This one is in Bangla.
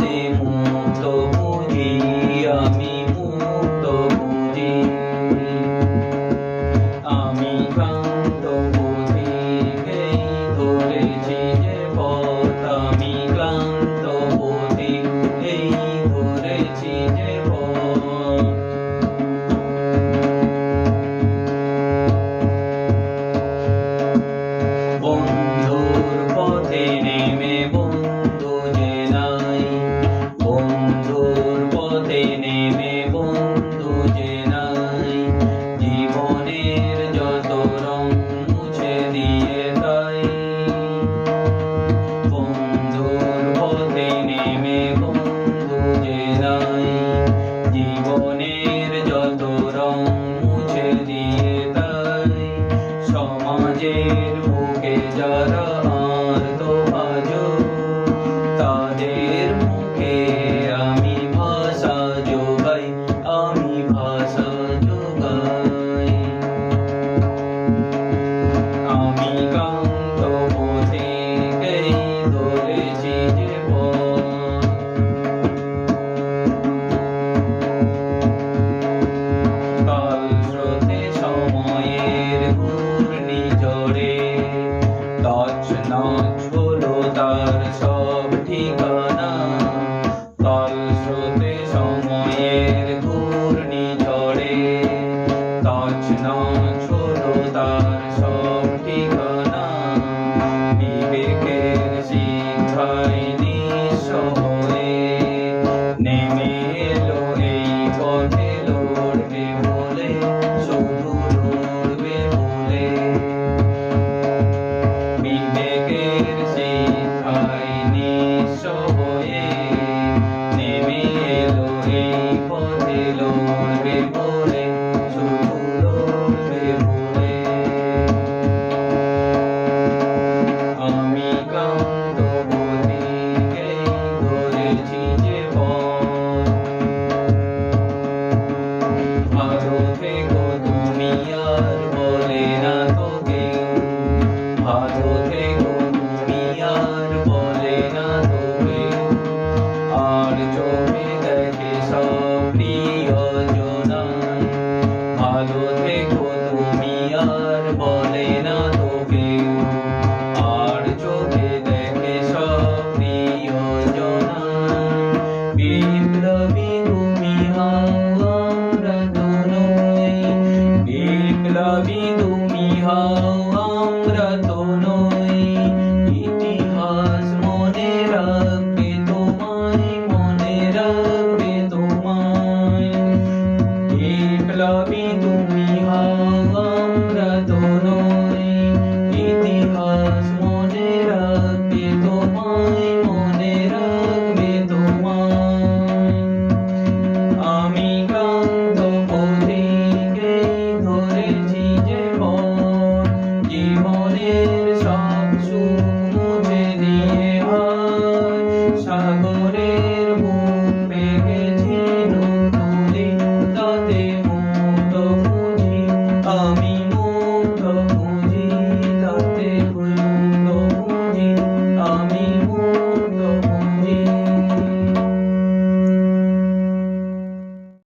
মনে মুক্ত আমি মুক্ত বুঝি আমি ক্লান্ত বুঝি এই ধরেছি আমি ক্লান্ত বুঝি এই নেমে এলো এই পথে লড়বে বলে শুধু লড়বে বলে বিবেকের শিক্ষায় নিঃস্ব হয়ে নেমে এলো এই পথে ভালো থেকো তুমি আর বলে না তো আর চোখে দেখে সব প্রিয়জনা। বিপ্লবী তুমি হও আমরা তরুণী বিপ্লবী মনের সব সুখ